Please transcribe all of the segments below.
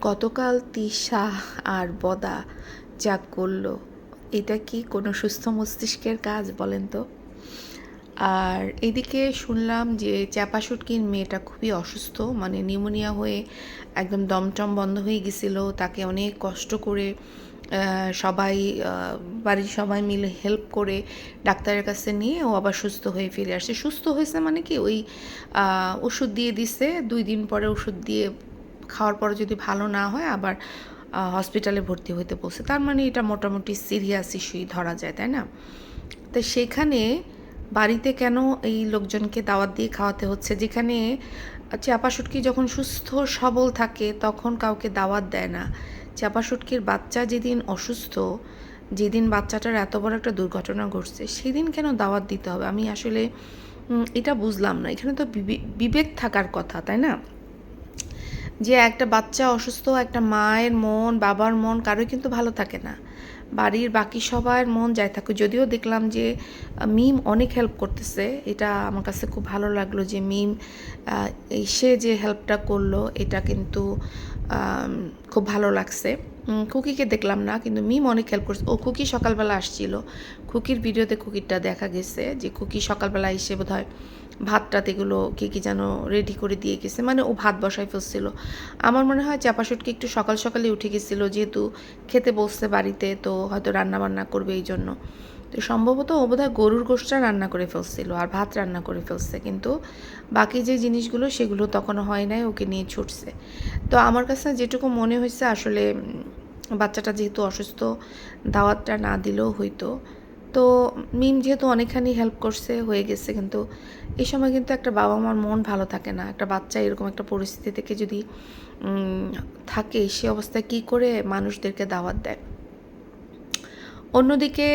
গতকাল তিশা আর বদা যা করল, এটা কি কোনো সুস্থ মস্তিষ্কের কাজ বলেন তো? আর এদিকে শুনলাম যে চাপা শুটকির মেয়েটা খুবই অসুস্থ মানে নিউমোনিয়া হয়ে একদম দমটম বন্ধ হয়ে গেছিল। তাকে অনেক কষ্ট করে সবাই বাড়ির সবাই মিলে হেল্প করে ডাক্তারের কাছে নিয়ে ও আবার সুস্থ হয়ে ফিরে আসছে সুস্থ হয়েছে মানে কি ওই ওষুধ দিয়ে দিছে, দুই দিন পরে ওষুধ দিয়ে খাওয়ার পরে যদি ভালো না হয় আবার হসপিটালে ভর্তি হতে বলছে। তার মানে এটা মোটামুটি সিরিয়াস ইস্যুই ধরা যায়, তাই না? তো সেখানে বাড়িতে কেন এই লোকজনকে দাওয়াত দিয়ে খাওয়াতে হচ্ছে? যেখানে, চাপা শুটকি যখন সুস্থ সবল থাকে, তখন কাউকে দাওয়াত দেয় না। চাপা শুটকির বাচ্চা যেদিন অসুস্থ, যেদিন বাচ্চাটার এত বড় একটা দুর্ঘটনা ঘটছে, সেদিন কেন দাওয়াত দিতে হবে? আমি আসলে এটা বুঝলাম না। এখানে তো বিবে- বিবেক থাকার কথা, তাই না? যে একটা বাচ্চা অসুস্থ, একটা মায়ের মন, বাবার মন কারোই কিন্তু ভালো থাকে না। বাড়ির বাকি সবার মন যায় থাকুক। যদিও দেখলাম যে মিম অনেক হেল্প করতেছে। এটা আমার কাছে খুব ভালো লাগল যে মিম এসে যে হেল্পটা করল, এটা কিন্তু খুব ভালো লাগছে। খুকিকে দেখলাম না, কিন্তু মিম অনেক হেল্প করছে। ও খুকি সকালবেলা আসছিল। খুকির ভিডিওতে খুকিরটা দেখা গেছে যে খুকি সকালবেলা এসে বোধ হয় ভাতটাতে এগুলো কে কি যেন রেডি করে দিয়ে গেছে। মানে ও ভাত বসায় ফেলছিল। আমার মনে হয় চাপাশুটকি একটু সকাল সকালে উঠে গেছিল, যেহেতু খেতে বসছে বাড়িতে, তো হয়তো রান্না বান্না করবে এই জন্য। তো সম্ভবত ও বোধহয় গরুর গোষ্ঠটা রান্না করে ফেলছিল আর ভাত রান্না করে ফেলছে। কিন্তু বাকি যে জিনিসগুলো, সেগুলো তখনও হয় নাই, ওকে নিয়ে ছুটছে। তো আমার কাছে যেটুকু মনে হয়েছে, আসলে বাচ্চাটা যেহেতু অসুস্থ, দাওয়াতটা না দিলেও হইতো। তো মিম যেহেতু অনেকখানি হেল্প করছে, হয়ে গেছে কিন্তু এই সময় কিন্তু একটা বাবা মার মন ভালো থাকে না। একটা বাচ্চা এরকম একটা পরিস্থিতি থেকে যদি থাকে, সে অবস্থায় কি করে মানুষদেরকে দাওয়াত দেয়? অন্যদিকে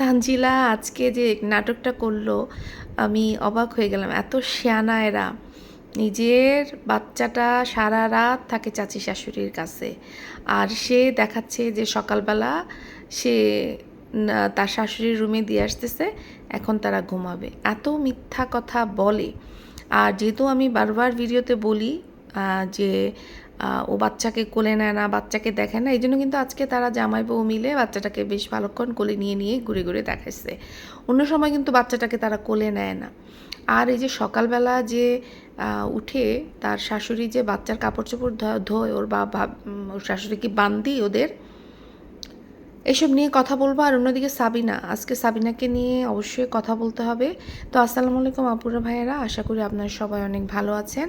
তানজিলা আজকে যে নাটকটা করল, আমি অবাক হয়ে গেলাম। এত শেয়ানা এরা। নিজের বাচ্চাটা সারা রাত থাকে চাচি শাশুড়ির কাছে। আর সে দেখাচ্ছে যে সকালবেলা সে তার শাশুড়ির রুমে দিয়ে আসতেছে, এখন তারা ঘুমাবে। এত মিথ্যা কথা বলে। আর যেহেতু আমি বারবার ভিডিওতে বলি যে ও বাচ্চাকে কোলে নেয় না, বাচ্চাকে দেখে না এই জন্য কিন্তু আজকে তারা জামাই বউ মিলে বাচ্চাটাকে বেশ ভালোক্ষণ কোলে নিয়ে নিয়ে ঘুরে ঘুরে দেখাচ্ছে অন্য সময় কিন্তু বাচ্চাটাকে তারা কোলে নেয় না। আর এই যে সকালবেলা যে উঠে তার শাশুড়ি যে বাচ্চার কাপড় চোপড় ধোয়, ওর বা ওর শাশুড়ি কি বান্দি ওদের? এসব নিয়ে কথা বলব আর অন্যদিকে সাবিনা, আজকে সাবিনাকে নিয়ে অবশ্যই কথা বলতে হবে। তো আসসালামু আলাইকুম আপুরা ভাইয়েরা, আশা করি আপনারা সবাই অনেক ভালো আছেন।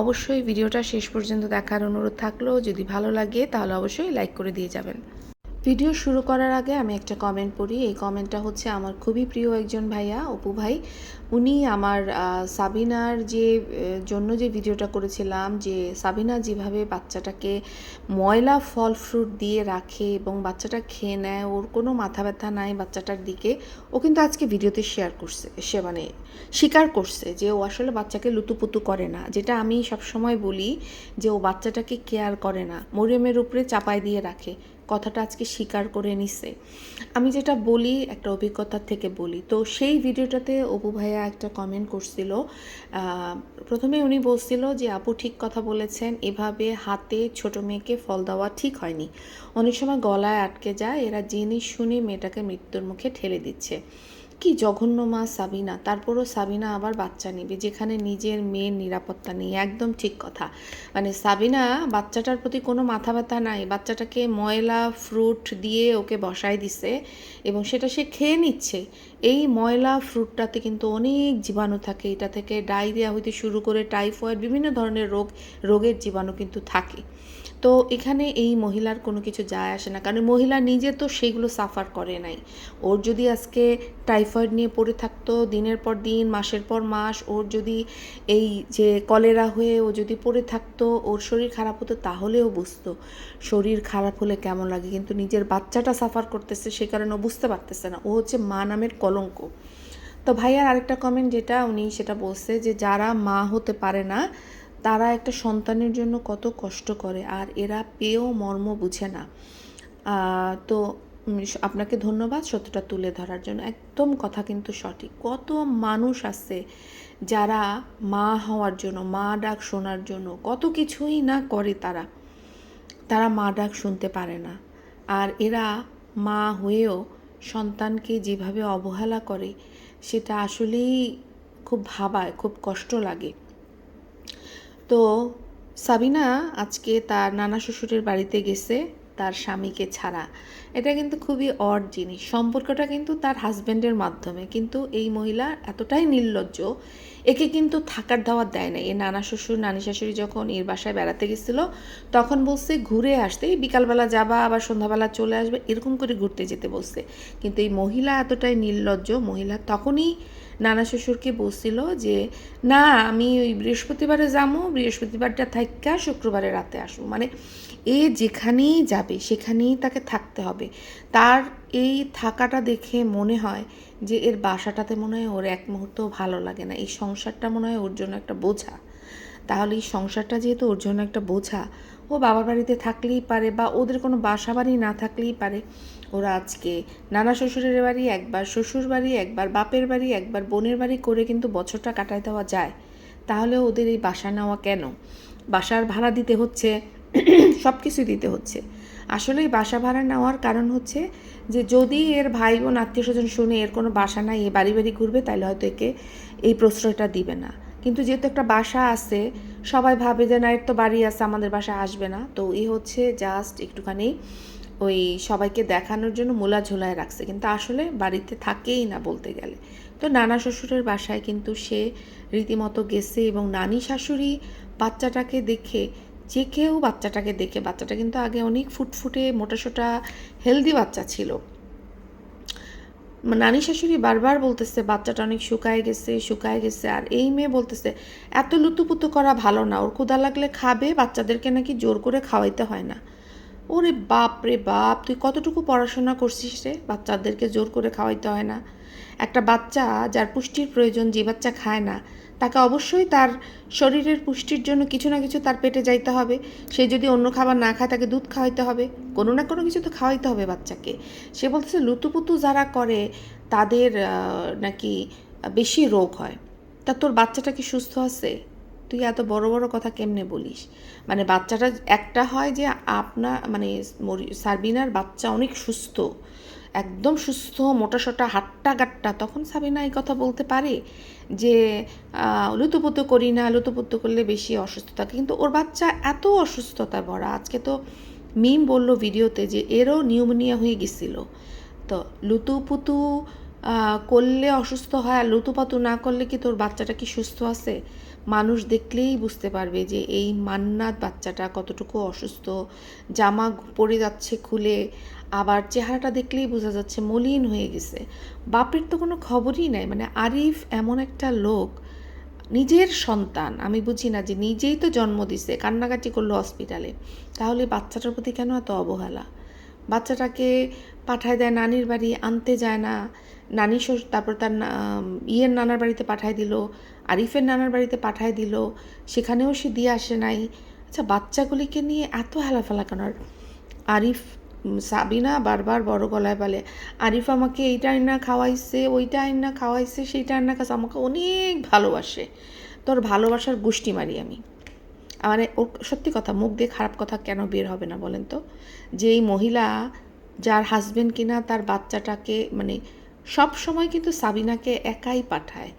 অবশ্যই ভিডিওটা শেষ পর্যন্ত দেখার অনুরোধ থাকল যদি ভালো লাগে তাহলে অবশ্যই লাইক করে দিয়ে যাবেন। ভিডিও শুরু করার আগে আমি একটা কমেন্ট পড়ি। এই কমেন্টটা হচ্ছে আমার খুবই প্রিয় একজন ভাইয়া, অপু ভাই। উনি আমার সাবিনার যে জন্য যে ভিডিওটা করেছিলাম, যে সাবিনা যেভাবে বাচ্চাটাকে ময়লা ফল ফ্রুট দিয়ে রাখে এবং বাচ্চাটা খেয়ে নেয়, ওর কোনো মাথা ব্যথা নাই বাচ্চাটার দিকে, ও কিন্তু আজকে ভিডিওতে শেয়ার করছে, সে মানে স্বীকার করছে যে ও আসলে বাচ্চাকে লুতুপুতু করে না। যেটা আমি সবসময় বলি যে ও বাচ্চাটাকে কেয়ার করে না। মরিয়মের উপরে চাপায় দিয়ে রাখে। কথাটা আজকে স্বীকার করে নিছে। আমি যেটা বলি, একটা অভিজ্ঞতার থেকে বলি। তো সেই ভিডিওটাতে অপু ভাইয়া একটা কমেন্ট করছিল। প্রথমে উনি বলছিল যে, আপু ঠিক কথা বলেছেন। এভাবে হাতে ছোট মেয়েকে ফল দেওয়া ঠিক হয়নি। অনেক সময় গলায় আটকে যায়। এরা জেনে শুনে মেয়েটাকে মৃত্যুর মুখে ঠেলে দিচ্ছে। কি জঘন্য মা সাবিনা? তারপরও সাবিনা আবার বাচ্চা নেবে, যেখানে নিজের মেয়ের নিরাপত্তা নেই। একদম ঠিক কথা। মানে সাবিনা বাচ্চাটার প্রতি কোনো মাথা ব্যথা নাই। বাচ্চাটাকে ময়লা, ফ্রুট দিয়ে ওকে বসায় দিছে এবং সেটা সে খেয়ে নিচ্ছে। এই ময়লা, ফ্রুটটাতে কিন্তু অনেক জীবাণু থাকে। এটা থেকে ডায়রিয়া হইতে শুরু করে টাইফয়েড, বিভিন্ন ধরনের রোগ, রোগের জীবাণু কিন্তু থাকে। তো এখানে এই মহিলার কোনো কিছু যায় আসে না। কারণ মহিলা নিজে তো সেগুলো সাফার করে নাই। ওর যদি আজকে টাইফয়েড নিয়ে পড়ে থাকতো, দিনের পর দিন, মাসের পর মাস, ওর যদি এই যে কলেরা হয়ে ও যদি পড়ে থাকতো, ওর শরীর খারাপ হতো তাহলেও বুঝতো শরীর খারাপ হলে কেমন লাগে। কিন্তু নিজের বাচ্চাটা সাফার করতেছে, সে কারণে ও বুঝতে পারতেছে না। ও হচ্ছে মা নামের কলঙ্ক। তো ভাইয়ার আরেকটা কমেন্ট যেটা উনি সেটা বলছে যে, যারা মা হতে পারে না তারা একটা সন্তানের জন্য কত কষ্ট করে, আর এরা পেয়েও মর্ম বুঝে না। তো আপনাকে ধন্যবাদ সত্যটা তুলে ধরার জন্য। একদম কথা কিন্তু সঠিক। কত মানুষ আছে যারা মা হওয়ার জন্য, মা ডাক শোনার জন্য কত কিছুই না করে তারা। তারা মা ডাক শুনতে পারে না। আর এরা মা হয়েও সন্তানকে যেভাবে অবহেলা করে, সেটা আসলেই খুব ভাবায়, খুব কষ্ট লাগে। তো সাবিনা আজকে তার নানা শ্বশুরের বাড়িতে গেছে। তার স্বামীকে ছাড়া। এটা কিন্তু খুবই অড জিনিস। সম্পর্কটা কিন্তু তার হাজব্যান্ডের মাধ্যমে। কিন্তু এই মহিলা এতটাই নির্লজ্জ, একে কিন্তু থাকার দাওয়াত দেয় না এ নানা শ্বশুর, নানি শাশুড়ি যখন এর বাসায় বেড়াতে গেছিল, তখন বলছে, ঘুরে আসতে। এই বিকালবেলা যাবা, আবার সন্ধ্যাবেলা চলে আসবে। এরকম করে ঘুরতে যেতে বলছে। কিন্তু এই মহিলা এতটাই নির্লজ্জ, মহিলা তখনই নানা শ্বশুরকে বলছিল যে, না, আমি ওই বৃহস্পতিবারে যাব বৃহস্পতিবারটা থাইকা শুক্রবারে রাতে আসব। মানে এ যেখানেই যাবে, সেখানেই তাকে থাকতে হবে। তার এই থাকাটা দেখে মনে হয় যে এর বাসাটাতে মনে হয় ওর এক মুহূর্ত ভালো লাগে না। এই সংসারটা মনে হয় ওর জন্য একটা বোঝা। তাহলে এই সংসারটা যেহেতু ওর জন্য একটা বোঝা, ও বাবার বাড়িতে থাকলেই পারে বা ওদের কোনো বাসা বাড়ি না থাকলেই পারে, ওরা আজকে নানা শ্বশুরের বাড়ি, একবার শ্বশুর বাড়ি, একবার বাপের বাড়ি, একবার বোনের বাড়ি করে কিন্তু বছরটা কাটায় দেওয়া যায়। তাহলে ওদের এই বাসা নেওয়া কেন? বাসার ভাড়া দিতে হচ্ছে সব কিছু দিতে হচ্ছে। আসলে বাসা ভাড়া নেওয়ার কারণ হচ্ছে যে যদি এর ভাই বোন আত্মীয় স্বজন শুনে এর কোনো বাসা নাই, এ বাড়ি বাড়ি ঘুরবে তাহলে হয়তো একে এই প্রশ্রয়টা দিবে না। কিন্তু যেহেতু একটা বাসা আছে, সবাই ভাবে যে না, এর তো বাড়ি আছে, আমাদের বাসা আসবে না। তো এ হচ্ছে জাস্ট একটুখানি ওই সবাইকে দেখানোর জন্য মূলা ঝোলায় রাখছে। কিন্তু আসলে বাড়িতে থাকেই না বলতে গেলে। তো নানা শ্বশুরের বাসায় কিন্তু সে রীতিমতো গেছে এবং নানি শাশুড়ি বাচ্চাটাকে দেখে যে কেউ বাচ্চাটাকে দেখে, বাচ্চাটা কিন্তু আগে অনেক ফুটফুটে, মোটাসোটা হেলদি বাচ্চা ছিল। নানি শাশুড়ি বারবার বলতেছে, বাচ্চাটা অনেক শুকায় গেছে শুকায় গেছে। আর এই মেয়ে বলতেছে, এত লুতুপুতু করা ভালো না। ওর ক্ষুদা লাগলে খাবে, বাচ্চাদেরকে নাকি জোর করে খাওয়াইতে হয় না। ওরে বাপ রে বাপ, তুই কতটুকু পড়াশোনা করছিস রে? বাচ্চাদেরকে জোর করে খাওয়াইতে হয় না। একটা বাচ্চা যার পুষ্টির প্রয়োজন যে বাচ্চা খায় না, তাকে অবশ্যই তার শরীরের পুষ্টির জন্য কিছু না কিছু তার পেটে যাইতে হবে। সে যদি অন্য খাবার না খায়, তাকে দুধ খাওয়াইতে হবে। কোনো না কোনো কিছু তো খাওয়াইতে হবে বাচ্চাকে। সে বলতেছে, লুতুপুতু যারা করে, তাদের নাকি বেশি রোগ হয়। তা তোর বাচ্চাটা কি সুস্থ আছে? তুই এত বড় বড় কথা কেমনে বলিস? মানে বাচ্চাটা একটা হয় যে আপনার মানে সার্বিনার বাচ্চা অনেক সুস্থ। একদম সুস্থ, মোটাসোটা হাট্টা গাট্টা তখন সাবিনা এই কথা বলতে পারে যে লুতুপুতু করি না, লুতুপুতু করলে বেশি অসুস্থ থাকে কিন্তু ওর বাচ্চা এত অসুস্থতা ভরা। আজকে তো মিম বলল ভিডিওতে যে, এরও নিউমোনিয়া হয়ে গেছিল। তো লুতুপুতু করলে অসুস্থ হয় আর লুতুপাতু না করলে কি তোর বাচ্চাটা কি সুস্থ আছে? মানুষ দেখলেই বুঝতে পারবে যে, এই মান্নাত বাচ্চাটা কতটুকু অসুস্থ। জামা পরে যাচ্ছে খুলে। আবার চেহারাটা দেখলেই বোঝা যাচ্ছে মলিন হয়ে গেছে। বাপের তো কোনো খবরই নাই মানে আরিফ এমন একটা লোক, নিজের সন্তান, আমি বুঝি না যে নিজেই তো জন্ম দিছে, কান্নাকাটি করল হসপিটালে। তাহলে বাচ্চাটার প্রতি কেন এত অবহেলা? বাচ্চাটাকে পাঠায় দেয় নানির বাড়ি, আনতে যায় না। নানি শ্বশুর, তারপর তার ইয়ের নানার বাড়িতে পাঠায় দিল, আরিফের নানার বাড়িতে পাঠায় দিল, সেখানেও সে দিয়ে আসে নাই। আচ্ছা বাচ্চাগুলিকে নিয়ে এত হেলাফেলা কেন? আরিফ সাবিনা বারবার বড় গলায় বলে, আরিফ আমাকে এইটা আইনা খাওয়াইছে ওইটা আইনা খাওয়াইছে সেইটা আইনা কাছে আমাকে অনেক ভালোবাসে। তোর ভালোবাসার গোষ্ঠী মারি আমি। মানে ওর সত্যি কথা, মুখ দিয়ে খারাপ কথা কেন বের হবে না বলেন তো? যে এই মহিলা, যার হাজবেন্ড কিনা, তার বাচ্চাটাকে মানে সব সময় কিন্তু সাবিনাকে একাই পাঠায়।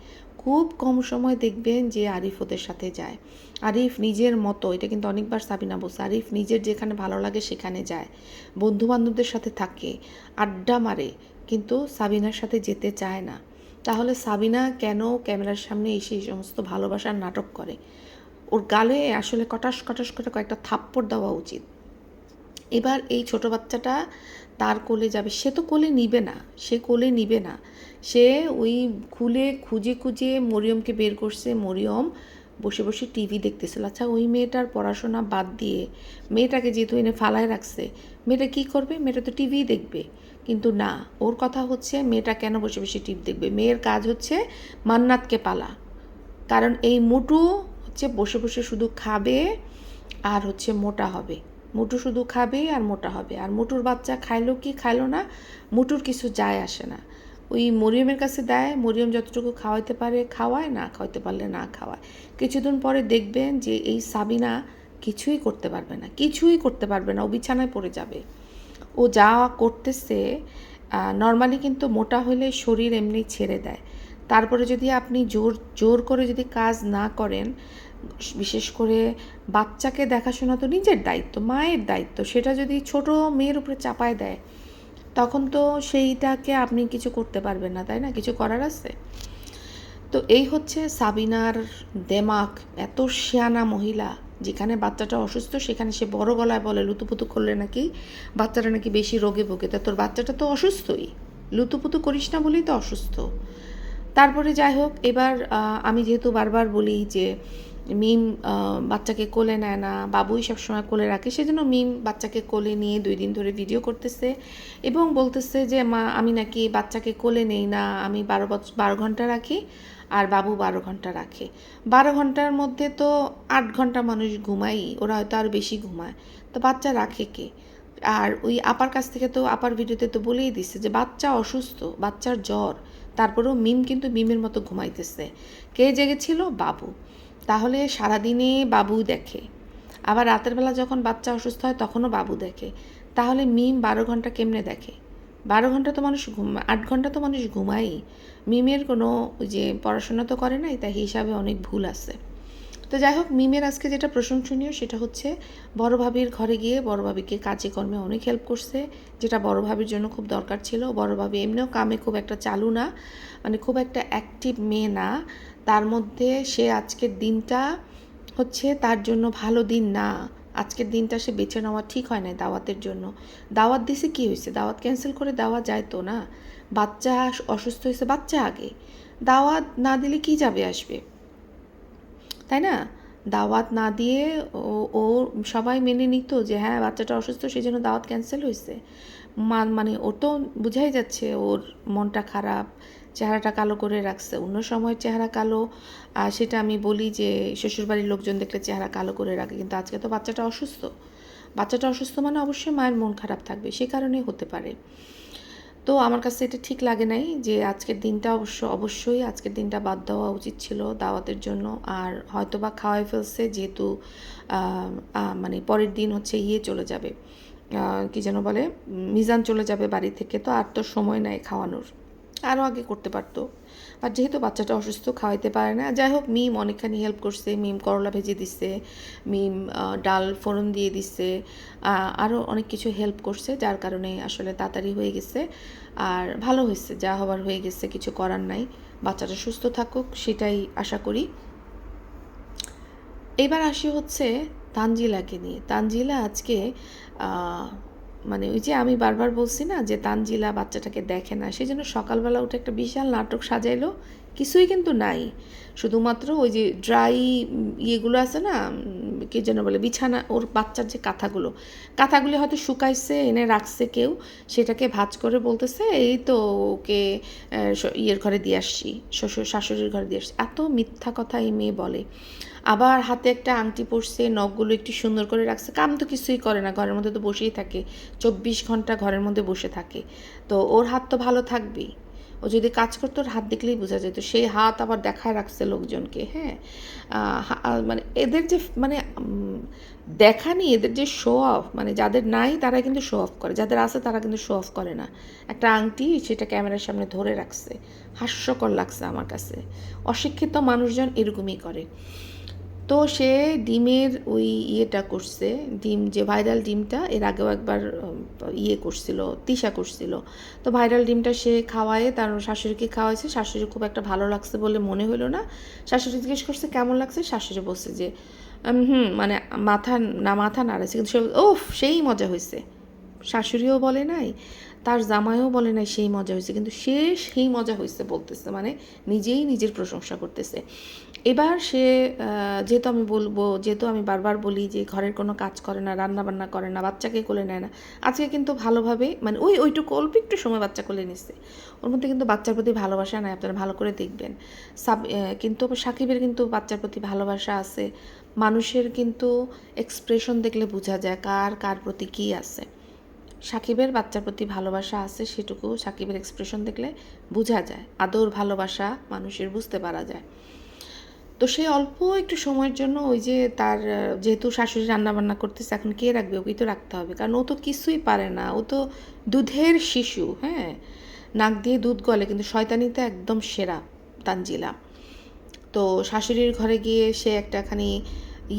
খুব কম সময় দেখবেন যে আরিফ ওদের সাথে যায়। আরিফ নিজের মতো, এটা কিন্তু অনেকবার সাবিনা বলছে, আরিফ নিজের যেখানে ভালো লাগে সেখানে যায়। বন্ধু বান্ধবদের সাথে থাকে, আড্ডা মারে, কিন্তু সাবিনার সাথে যেতে চায় না। তাহলে সাবিনা কেন ক্যামেরার সামনে এসে এই সমস্ত ভালোবাসার নাটক করে? ওর গালে আসলে কটাস কটাস করে কয়েকটা থাপ্পড় দেওয়া উচিত। এবার এই ছোট বাচ্চাটা তার কোলে যাবে। সে তো কোলে নিবে না, সে কোলে নিবে না। সে ওই খুলে খুঁজে খুঁজে মরিয়মকে বের করছে। মরিয়ম বসে বসে টিভি দেখতেছিল। আচ্ছা ওই মেয়েটার পড়াশোনা বাদ দিয়ে মেয়েটাকে যেহেতু এনে ফালায় রাখছে, মেয়েটা কী করবে? মেয়েটা তো টিভি দেখবে। কিন্তু না, ওর কথা হচ্ছে মেয়েটা কেন বসে বসে টিভি দেখবে? মেয়ের কাজ হচ্ছে মান্নাতকে পালা। কারণ এই মুটু হচ্ছে বসে বসে শুধু খাবে আর হচ্ছে মোটা হবে। মুটু শুধু খাবে আর মোটা হবে। আর মুটুর বাচ্চা খাইলো কি খাইলো না, মুটুর কিছু যায় আসে না। ওই মরিয়মের কাছে দেয়, মরিয়ম যতটুকু খাওয়াইতে পারে খাওয়ায়, না খাওয়াইতে পারলে না খাওয়ায়। কিছুদিন পরে দেখবেন যে এই সাবিনা কিছুই করতে পারবে না, কিছুই করতে পারবে না, ও বিছানায় পড়ে যাবে। ও যা করতেছে নর্মালি কিন্তু মোটা হলে শরীর এমনি ছেড়ে দেয়। তারপরে যদি আপনি জোর জোর করে যদি কাজ না করেন বিশেষ করে বাচ্চাকে দেখাশোনা তো নিজের দায়িত্ব, মায়ের দায়িত্ব, সেটা যদি ছোট মেয়ের উপরে চাপায় দেয়, তখন তো সেইটাকে আপনি কিছু করতে পারবেন না, তাই না? কিছু করার আছে? তো এই হচ্ছে সাবিনার দেমাক, এত শিয়ানা মহিলা, যেখানে বাচ্চাটা অসুস্থ, সেখানে সে বড় গলায় বলে, লুতুপুতু করলে নাকি বাচ্চাটা নাকি বেশি রোগে ভোগে? তা তোর বাচ্চাটা তো অসুস্থই। লুতুপুতু করিস না বলেই তো অসুস্থ। তারপরে যাই হোক, এবার আমি যেহেতু বারবার বলি যে মিম বাচ্চাকে কোলে নেয় না, বাবুই সবসময় কোলে রাখে, সেজন্য মিম বাচ্চাকে কোলে নিয়ে দুই দিন ধরে ভিডিও করতেছে এবং বলতেছে যে, মা, আমি নাকি বাচ্চাকে কোলে নেই না, আমি বারো বছর বারো ঘণ্টা রাখি আর বাবু বারো ঘণ্টা রাখে। বারো ঘণ্টার মধ্যে তো আট ঘণ্টা মানুষ ঘুমাই ওরা হয়তো আরও বেশি ঘুমায়। তো বাচ্চা রাখে কে? আর ওই আপার কাছ থেকে তো, আপার ভিডিওতে তো বলেই দিচ্ছে যে, বাচ্চা অসুস্থ, বাচ্চার জ্বর। তারপরেও মিম কিন্তু মিমের মতো ঘুমাইতেছে। কে জেগেছিল? বাবু। তাহলে সারাদিনে বাবু দেখে। আবার রাতের বেলা যখন বাচ্চা অসুস্থ হয় তখনও বাবু দেখে। তাহলে মিম বারো ঘণ্টা কেমনে দেখে? বারো ঘণ্টা তো মানুষ ঘুম, আট ঘণ্টা তো মানুষ ঘুমাই মিমের কোনো যে পড়াশোনা তো করে নাই, তাই হিসাবে অনেক ভুল আছে। তো যাই হোক, মিমের আজকে যেটা প্রশংসনীয় সেটা হচ্ছে বড় ভাবির ঘরে গিয়ে বড় ভাবিকে কাজে কর্মে অনেক হেল্প করছে, যেটা বড় ভাবির জন্য খুব দরকার ছিল। বড় ভাবি এমনিও কামে খুব একটা চালু না মানে খুব একটা অ্যাক্টিভ মেয়ে না। তার মধ্যে সে আজকের দিনটা হচ্ছে তার জন্য ভালো দিন না। আজকের দিনটা সে বেছে নেওয়া ঠিক হয় না দাওয়াতের জন্য। দাওয়াত দিছে কি হয়েছে দাওয়াত ক্যান্সেল করে দেওয়া যায় তো না? বাচ্চা অসুস্থ হয়েছে বাচ্চা আগে। দাওয়াত না দিলে কি যাবে আসবে? তাই না? দাওয়াত না দিয়ে ও ও সবাই মেনে নিত যে হ্যাঁ বাচ্চাটা অসুস্থ সেই জন্য দাওয়াত ক্যান্সেল হয়েছে মানে ও তো বোঝাই যাচ্ছে, ওর মনটা খারাপ। চেহারাটা কালো করে রাখছে। অন্য সময় চেহারা কালো সেটা আমি বলি যে শ্বশুরবাড়ির লোকজন দেখলে চেহারা কালো করে রাখে। কিন্তু আজকে তো বাচ্চাটা অসুস্থ। বাচ্চাটা অসুস্থ মানে অবশ্যই মায়ের মন খারাপ থাকবে, সে কারণেই হতে পারে। তো আমার কাছে এটা ঠিক লাগে নাই যে আজকের দিনটা অবশ্য, অবশ্যই আজকের দিনটা বাদ দেওয়া উচিত ছিল দাওয়াতের জন্য। আর হয়তো বা খাওয়াই ফেলছে যেহেতু মানে পরের দিন হচ্ছে ইয়ে চলে যাবে। কি যেন বলে মিজান চলে যাবে বাড়ি থেকে। তো আর তো সময় নাই খাওয়ানোর। আরও আগে করতে পারতো। আর যেহেতু বাচ্চাটা অসুস্থ, খাওয়াইতে পারে না, যাই হোক, মিম অনেকখানি হেল্প করছে, মিম করলা ভেজে দিচ্ছে মিম ডাল ফোড়ন দিয়ে দিচ্ছে আরও অনেক কিছু হেল্প করছে, যার কারণে আসলে তাড়াতাড়ি হয়ে গেছে। আর ভালো হয়েছে, যা হবার হয়ে গেছে, কিছু করার নাই। বাচ্চাটা সুস্থ থাকুক, সেটাই আশা করি। এবার আসি হচ্ছে তানজিলাকে নিয়ে। তানজিলা আজকে মানে ওই যে আমি বারবার বলছি না যে তানজিলা বাচ্চাটাকে দেখে না, সেই জন্য সকালবেলা উঠে একটা বিশাল নাটক সাজাইলো, কিছুই কিন্তু নাই। শুধুমাত্র ওই যে ড্রাই ইয়েগুলো আছে না কে যেন বলে, বিছানা, ওর বাচ্চার যে কাঁথাগুলো, কাঁথাগুলি হয়তো শুকাইছে, এনে রাখছে কেউ, সেটাকে ভাজ করে বলতেছে, এই তো ওকে ইয়ের ঘরে দিয়ে আসছি শ্বশুর শাশুড়ির ঘরে দিয়ে আসছি। এত মিথ্যা কথা এই মেয়ে বলে। আবার হাতে একটা আংটি পরছে, নখগুলো একটু সুন্দর করে রাখছে। কাম তো কিছুই করে না, ঘরের মধ্যে তো বসেই থাকে। চব্বিশ ঘণ্টা ঘরের মধ্যে বসে থাকে। তো ওর হাত তো ভালো থাকবেই। ও যদি কাজ করতো, ওর হাত দেখলেই বোঝা যেত। সেই হাত আবার দেখায় রাখছে লোকজনকে হ্যাঁ? মানে এদের যে মানে দেখানি এদের যে শো অফ মানে যাদের নাই তারা কিন্তু শো অফ করে। যাদের আছে, তারা কিন্তু শো অফ করে না। একটা আংটি, সেটা ক্যামেরার সামনে ধরে রাখছে। হাস্যকর লাগছে আমার কাছে। অশিক্ষিত মানুষজন এরকমই করে। তো সে ডিমের ওই ইয়েটা করছে, ডিম যে ভাইরাল ডিমটা এর আগেও একবার ইয়ে করছিল, তিসা করছিল। তো ভাইরাল ডিমটা সে খাওয়ায়, তার শাশুড়িকে খাওয়াইছে, শাশুড়ি খুব একটা ভালো লাগছে বলে মনে হলো না। শাশুড়ি জিজ্ঞেস করছে, কেমন লাগছে? শাশুড়ি বলছে যে হুম মানে মাথা, না, মাথা নাড়াচ্ছে কিন্তু সে ওফ, সেই মজা হয়েছে শাশুড়িও বলে নাই। তার জামাইও বলে নাই সেই মজা হয়েছে, কিন্তু সে সেই মজা হয়েছে বলতেছে মানে নিজেই নিজের প্রশংসা করতেছে। এবার সে যেহেতু আমি বলব, যেহেতু আমি বারবার বলি যে ঘরের কোনো কাজ করে না রান্না বান্না করে না, বাচ্চাকে কোলে নেয় না, আজকে কিন্তু ভালোভাবে মানে ওই, ওইটুকু, অল্প একটু সময় বাচ্চা কোলে নিচ্ছে ওর মধ্যে কিন্তু বাচ্চার প্রতি ভালোবাসা নাই, আপনারা ভালো করে দেখবেন। সাব কিন্তু সাকিবের কিন্তু বাচ্চার প্রতি ভালোবাসা আছে। মানুষের কিন্তু এক্সপ্রেশন দেখলে বোঝা যায় কার কার প্রতি কী আছে। সাকিবের বাচ্চার প্রতি ভালোবাসা আছে সেটুকু সাকিবের এক্সপ্রেশন দেখলে বোঝা যায়। আদর, ভালোবাসা মানুষের বুঝতে পারা যায়। তো সে অল্প একটু সময়ের জন্য ওই যে তার, যেহেতু শাশুড়ি রান্নাবান্না করতেছে, এখন কে রাখবে? ওকেই তো রাখতে হবে। কারণ ও তো কিছুই পারে না। ও তো দুধের শিশু হ্যাঁ? নাক দিয়ে দুধ গলে, কিন্তু শয়তানিতে একদম সেরা তানজিলা। তো শাশুড়ির ঘরে গিয়ে সে একটা খানি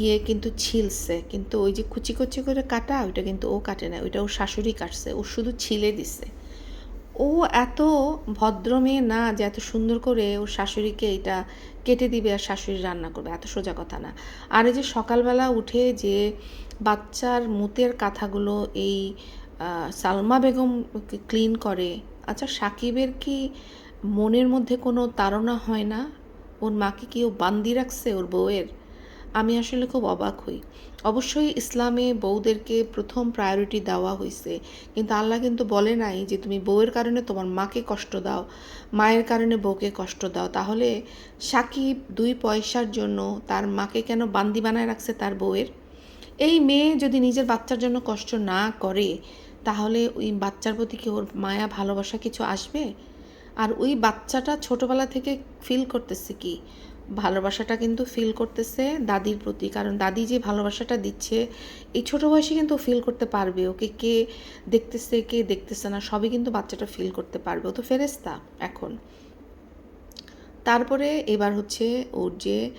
ইয়ে কিন্তু ছিলছে, কিন্তু ওই যে কুচি কুচি করে কাটা, ওইটা কিন্তু ও কাটে না, ওইটা ওর শাশুড়ি কাটছে, ও শুধু ছিলে দিছে। ও এত ভদ্র মেয়ে না যে এত সুন্দর করে ওর শাশুড়িকে এটা কেটে দিবে আর শাশুড়ি রান্না করবে, এত সোজা কথা না। আর এই যে সকালবেলা উঠে যে বাচ্চার মুতের কাঁথাগুলো এই সালমা বেগম ক্লিন করে আচ্ছা সাকিবের কি মনের মধ্যে কোনো তাড়না হয় না? ওর মাকে কি ও বান্দি রাখছে ওর বউয়ের? আমি আসলে খুব অবাক হই। অবশ্যই ইসলামে বউদেরকে প্রথম প্রায়োরিটি দেওয়া হয়েছে কিন্তু আল্লাহ কিন্তু বলে নাই যে তুমি বউয়ের কারণে তোমার মাকে কষ্ট দাও, মায়ের কারণে বউকে কষ্ট দাও। তাহলে সাকিব দুই পয়সার জন্য তার মাকে কেন বান্দি বানায় রাখছে তার বউয়ের? এই মেয়ে যদি নিজের বাচ্চার জন্য কষ্ট না করে, তাহলে ওই বাচ্চার প্রতি কি ওর মায়া, ভালোবাসা কিছু আসবে? আর ওই বাচ্চাটা ছোটবেলা থেকে ফিল করতেছে কি? ভালোবাসাটা কিন্তু ফিল করতেছে দাদির প্রতি। কারণ দাদি যে ভালোবাসাটা দিচ্ছে, এই ছোট বয়সে কিন্তু ফিল করতে পারবে। ওকে কে দেখতেছে কে দেখতেছে না, সবই কিন্তু বাচ্চাটা ফিল করতে পারবে। ও তো ফেরেস্তা এখন। তারপরে এবার হচ্ছে ওর যে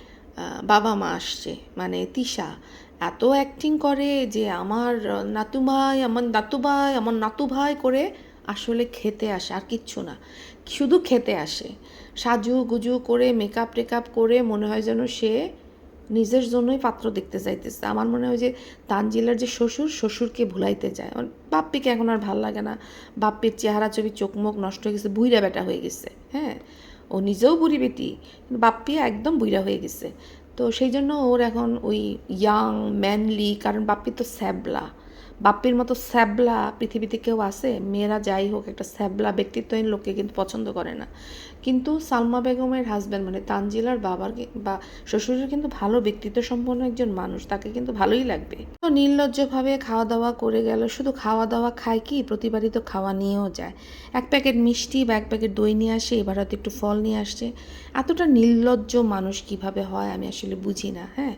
বাবা মা আসছে মানে তিশা। এত অ্যাক্টিং করে যে, আমার নাতু ভাই, আমার নাতু ভাই, আমার নাতু ভাই করে আসলে খেতে আসে, আর কিচ্ছু না। শুধু খেতে আসে। সাজু গুজু করে মেকআপ টেকআপ করে মনে হয় যেন সে নিজের জন্যই পাত্র দেখতে যাইতেছে আমার মনে হয় যে তানজিলার যে শ্বশুর, শ্বশুরকে ভুলাইতে যায় বাপ্পিকে এখন আর ভালো লাগে না। বাপ্পির চেহারা, ছবি, চোখ, মুখ নষ্ট হয়ে গেছে বুইরা বেটা হয়ে গেছে। হ্যাঁ ও নিজেও বুড়ি বেটি, কিন্তু বাপ্পি একদম বুইরা হয়ে গেছে। তো সেই জন্য ওর এখন ওই ইয়াং ম্যানলি কারণ বাপ্পি তো স্যাবলা বাপ্পির মতো স্যাবলা পৃথিবীতে কেউ আছে? মেয়েরা যাই হোক, একটা স্যাবলা ব্যক্তিত্বহীন লোককে কিন্তু পছন্দ করে না। কিন্তু সালমা বেগমের হাজব্যান্ড মানে তানজিলার বাবার বা শ্বশুরের কিন্তু ভালো ব্যক্তিত্ব সম্পন্ন একজন মানুষ, তাকে কিন্তু ভালোই লাগবে। তো নির্লজ্জভাবে খাওয়া দাওয়া করে গেল। শুধু খাওয়া দাওয়া খায় কি? প্রতিবারই তো খাওয়া নিয়েও যায়। এক প্যাকেট মিষ্টি বা এক প্যাকেট দই নিয়ে আসে, এবার হয়তো একটু ফল নিয়ে আসছে। এতটা নির্লজ্জ মানুষ কীভাবে হয় আমি আসলে বুঝি না হ্যাঁ?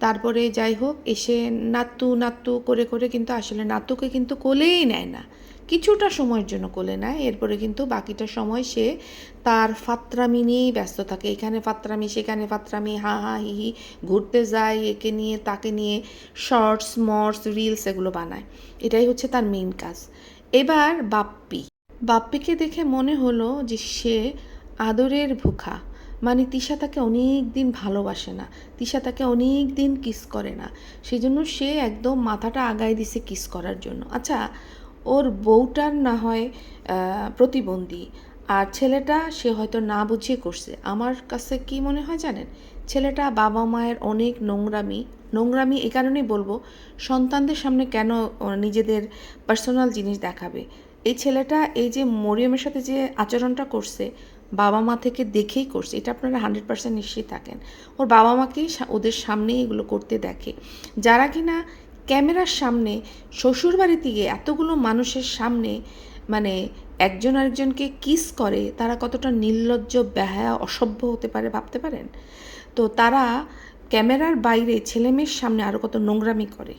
তারপরে যাই হোক, এসে নাত্তু নাত্তু করে করে কিন্তু আসলে নাত্তুকে কিন্তু কোলেই নেয় না। কিছুটা সময়ের জন্য কোলে নেয়, এরপরে কিন্তু বাকিটা সময় সে তার ফাত্রামি নিয়েই ব্যস্ত থাকে। এখানে ফাত্রামি, সেখানে ফাত্রামি, হা হা, হি হি, ঘুরতে যায়, একে নিয়ে, তাকে নিয়ে শর্টস, মর্টস, রিলস এগুলো বানায়। এটাই হচ্ছে তার মেইন কাজ। এবার বাপ্পি। বাপ্পিকে দেখে মনে হলো যে সে আদরের ভুখা। মানে তিশা তাকে অনেক দিন ভালোবাসে না। তিশা তাকে অনেক দিন কিস করে না। সেই জন্য সে একদম মাথাটা আগায় দিছে কিস করার জন্য। আচ্ছা ওর বউটার না হয় প্রতিবন্ধী। আর ছেলেটা সে হয়তো না বুঝিয়ে করছে। আমার কাছে কি মনে হয় জানেন? ছেলেটা বাবা মায়ের অনেক নোংরামি নোংরামি এই কারণেই বলব, সন্তানদের সামনে কেন নিজেদের পার্সোনাল জিনিস দেখাবে? এই ছেলেটা এই যে মরিয়মের সাথে যে আচরণটা করছে বাবা মা থেকে দেখেই করছে। এটা আপনারা হান্ড্রেড পার্সেন্ট নিশ্চিত থাকেন। ওর বাবা মাকেই ওদের সামনেই এগুলো করতে দেখে। যারা কিনা ক্যামেরার সামনে, শ্বশুরবাড়িতে গিয়ে এতগুলো মানুষের সামনে মানে একজন আরেকজনকে কিস করে, তারা কতটা নির্লজ্জ, বেহায়া, অসভ্য হতে পারে ভাবতে পারেন? তো তারা ক্যামেরার বাইরে ছেলেমেয়ের সামনে আরও কত নোংরামি করে।